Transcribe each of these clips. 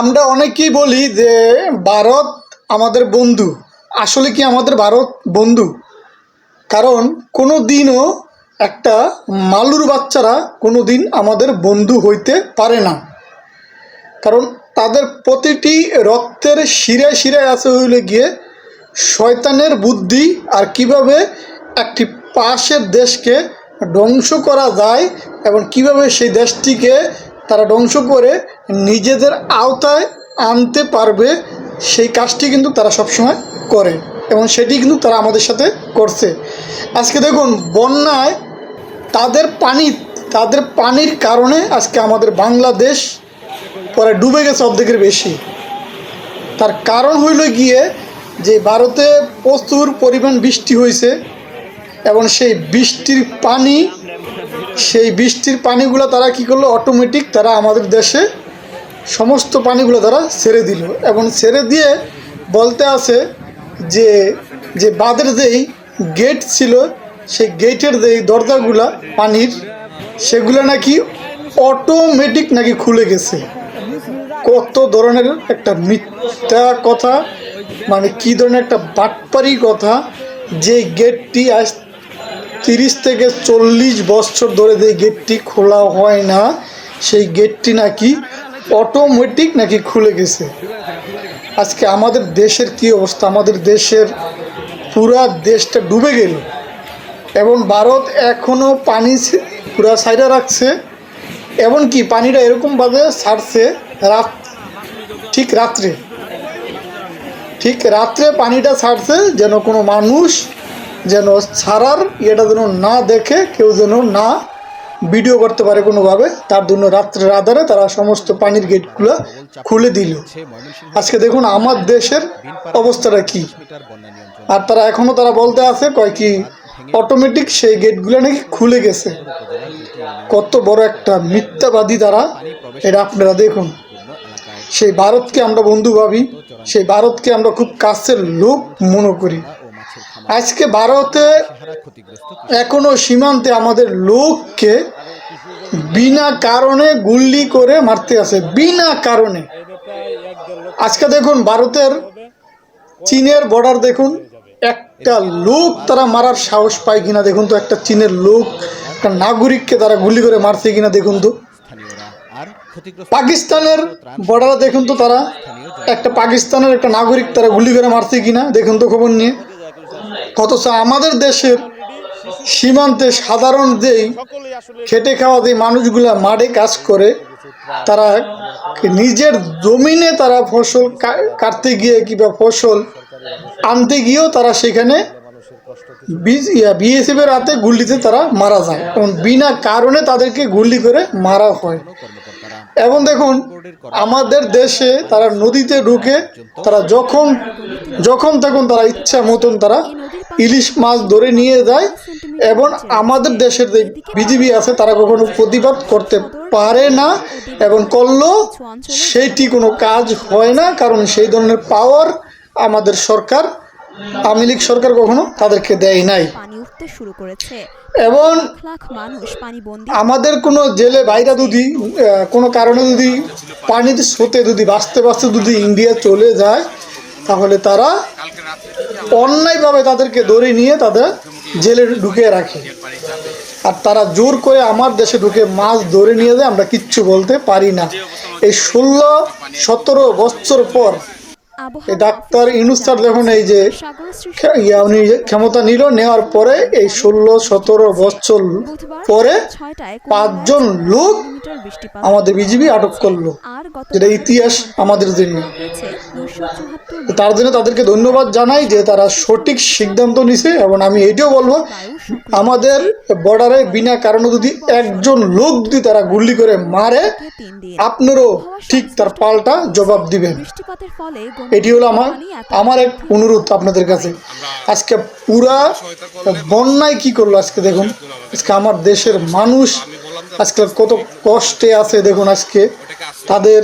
আমরা অনেকেই বলি যে ভারত আমাদের বন্ধু। আসলে কি আমাদের ভারত বন্ধু? কারণ কোনো দিনও একটা মালুর বাচ্চারা কোনো দিন আমাদের বন্ধু হইতে পারে না। কারণ তাদের প্রতিটি রক্তের শিরায় শিরায় আছে হইলে গিয়ে শয়তানের বুদ্ধি আর কীভাবে একটি পাশের দেশকে ধ্বংস করা যায় এবং কীভাবে সেই দেশটিকে তারা ধ্বংস করে নিজেদের আওতায় আনতে পারবে, সেই কাজটি কিন্তু তারা সবসময় করে এবং সেটি কিন্তু তারা আমাদের সাথে করছে। আজকে দেখুন, বন্যায় তাদের পানি, তাদের পানির কারণে আজকে আমাদের বাংলাদেশ পরে ডুবে গেছে অর্ধেকের বেশি। তার কারণ হইল গিয়ে যে ভারতে প্রচুর পরিমাণ বৃষ্টি হয়েছে এবং সেই বৃষ্টির পানি সেই বৃষ্টির পানিগুলো তারা কি করল? অটোমেটিক তারা আমাদের দেশে সমস্ত পানিগুলো তারা ছেড়ে দিল। এবং ছেড়ে দিয়ে বলতে আছে যে যে বাঁধের যেই গেট ছিল, সেই গেটের যেই দরজাগুলা, পানির, সেগুলো নাকি অটোমেটিক নাকি খুলে গেছে। কত ধরনের একটা মিথ্যা কথা মানে কি ধরনের একটা বাটপারি কথা, যে গেটটি আজ তিরিশ থেকে চল্লিশ বছর ধরে যে গেটটি খোলা হয় না, সেই গেটটি নাকি অটোমেটিক নাকি খুলে গেছে। আজকে আমাদের দেশের কি অবস্থা? আমাদের দেশের পুরা দেশটা ডুবে গেল। এবং ভারত এখনও পানি পুরা সাইডে রাখছে। এমনকি পানিটা এরকমভাবে ছাড়ছে রাত ঠিক রাত্রে। ঠিক রাত্রে পানিটা ছাড়ছে যেন কোনো মানুষ যেন ছাড়ার ইয়েটা যেন না দেখে কেউ যেন না ভিডিও করতে পারে কোনোভাবে, তার জন্য রাত্রের আধারে তারা সমস্ত পানির গেটগুলো খুলে দিল। আজকে দেখুন আমার দেশের অবস্থাটা কি। আর তারা এখনও তারা বলতে আছে, কয় কি অটোমেটিক সেই গেটগুলো নাকি খুলে গেছে। কত বড় একটা মিথ্যাবাদী তারা। এটা আপনারা দেখুন। সেই ভারতকে আমরা বন্ধু ভাবি, সেই ভারতকে আমরা খুব কাছের লোক মনে করি। আজকে ভারতে এখনও সীমান্তে আমাদের লোককে বিনা কারণে গুল্লি করে মারতে আছে বিনা কারণে। আজকে দেখুন ভারতের চীনের বর্ডার দেখুন একটা লোক তারা মারার সাহস পায় কিনা দেখুন তো একটা চীনের লোক একটা নাগরিককে তারা গুলি করে মারছে কিনা দেখুন তো। পাকিস্তানের বর্ডারে দেখুন তো তারা একটা পাকিস্তানের একটা নাগরিক তারা গুলি করে মারছে কিনা দেখুন তো খবর নিয়ে। অথচ আমাদের দেশের সীমান্তে সাধারণ যেই খেটে খাওয়া যে মানুষগুলা মাঠে কাজ করে, তারা নিজের জমিনে তারা ফসল কাটতে গিয়ে কিংবা ফসল আনতে গিয়েও তারা সেখানে বিএসএফের হাতে গুলিতে তারা মারা যায়। এবং বিনা কারণে তাদেরকে গুলি করে মারা হয়। এবং দেখুন, আমাদের দেশে তারা নদীতে ঢুকে তারা যখন যখন তখন তারা ইচ্ছা মতন তারা ইলিশ মাছ ধরে নিয়ে যায় এবং আমাদের দেশের যে বিজিবি আছে তারা কখনো প্রতিবাদ করতে পারে না এবং করলেও সেইটি কোনো কাজ হয় না কারণ সেই ধরনের পাওয়ার আমাদের সরকার আওয়ামী লীগ সরকার কখনো তাদেরকে দেয় নাই। শুরু করেছে। এবং আমাদের কোনো জেলে বাইরা যদি কোনো কারণে যদি পানির স্রোতে যদি বাঁচতে বাঁচতে যদি ইন্ডিয়া চলে যায় তাহলে তারা অন্যায়ভাবে তাদেরকে ধরে নিয়ে তাদের জেলে ঢুকিয়ে রাখে। আর তারা জোর করে আমার দেশে ঢুকে মাছ ধরে নিয়ে যায়, আমরা কিচ্ছু বলতে পারি না। এই ষোলো সতেরো বছর পর ডাক্তার ইনুস স্যার দেখুন এই যে উনি ক্ষমতা নিল নেওয়ার পরে এই ষোলো সতেরো বছর পরে পাঁচজন লোক আমাদের বিজিবি আটক করল। যেটা ইতিহাস আমাদের জন্য। তার জন্য তাদেরকে ধন্যবাদ জানাই যে তারা সঠিক সিদ্ধান্ত নিছে এবং আমি এটাও বলব আমাদের বর্ডারে বিনা কারণে যদি একজন লোক যদি তারা গুলি করে মারে আপনারও ঠিক তার পাল্টা জবাব দিবেন। বৃষ্টিপাতের ফলে এটি হলো আমার আমার এক অনুরোধ আপনাদের কাছে। আজকে পুরা বন্যায় কি করল আজকে দেখুন? আজকে আমার দেশের মানুষ আজকে কত কষ্টে আছে দেখুন আজকে। তাদের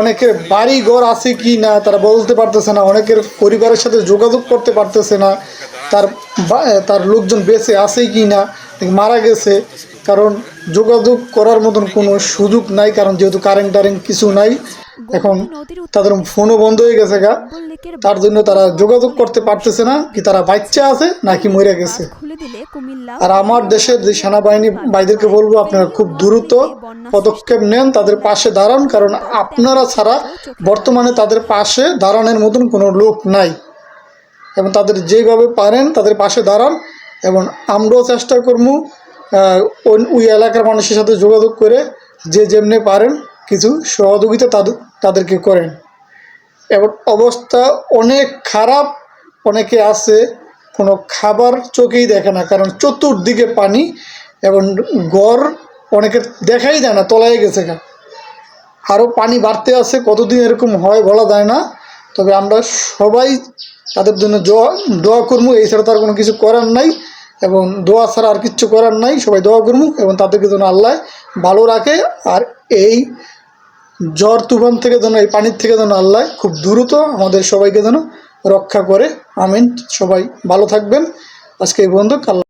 অনেকের বাড়ি ঘর আছে কি না তারা বলতে পারতেছে না অনেকের পরিবারের সাথে যোগাযোগ করতে পারতেছে না তার তার লোকজন বেঁচে আছে কি না মারা গেছে। কারণ যোগাযোগ করার মতন কোনো সুযোগ নাই কারণ যেহেতু কারেন্ট টারেন্ট কিছু নাই এখন তাদের ফোনও বন্ধ হয়ে গেছে গা। তার জন্য তারা যোগাযোগ করতে পারতেছে না কি তারা বাচ্চা আছে নাকি মরে গেছে। আর আমার দেশের যে সেনাবাহিনী ভাইদেরকে বলব আপনারা খুব দ্রুত পদক্ষেপ নেন তাদের পাশে দাঁড়ান কারণ আপনারা ছাড়া বর্তমানে তাদের পাশে দাঁড়ানোর মতন কোনো লোক নাই। এবং তাদের যেভাবে পারেন তাদের পাশে দাঁড়ান এবং আমরাও চেষ্টা করব ওই এলাকার মানুষের সাথে যোগাযোগ করে যে যেমনি পারেন কিছু সহযোগিতা তাদের তাদেরকে করেন। এবং অবস্থা অনেক খারাপ, অনেকে আছে, কোনো খাবার চোখেই দেখে না, কারণ চতুর্দিকে পানি এবং গড় অনেকের দেখাই যায় না, তলায় গেছে গা। আরও পানি বাড়তে আছে, কতদিন এরকম হয় বলা যায় না, তবে আমরা সবাই তাদের জন্য দোয়া করব, এই ছাড়া তার কোনো কিছু করার নাই এবং দোয়া ছাড়া আর কিচ্ছু করার নাই, সবাই দোয়া করব এবং তাদেরকে যেন আল্লাহ ভালো রাখে, আর এই ঝড় তুফান থেকে যেন, এই পানির থেকে যেন আল্লাহ খুব দ্রুত আমাদের সবাইকে যেন রক্ষা করে। আমিন। সবাই ভালো থাকবেন। আজকে এই বন্ধু আল্লাহ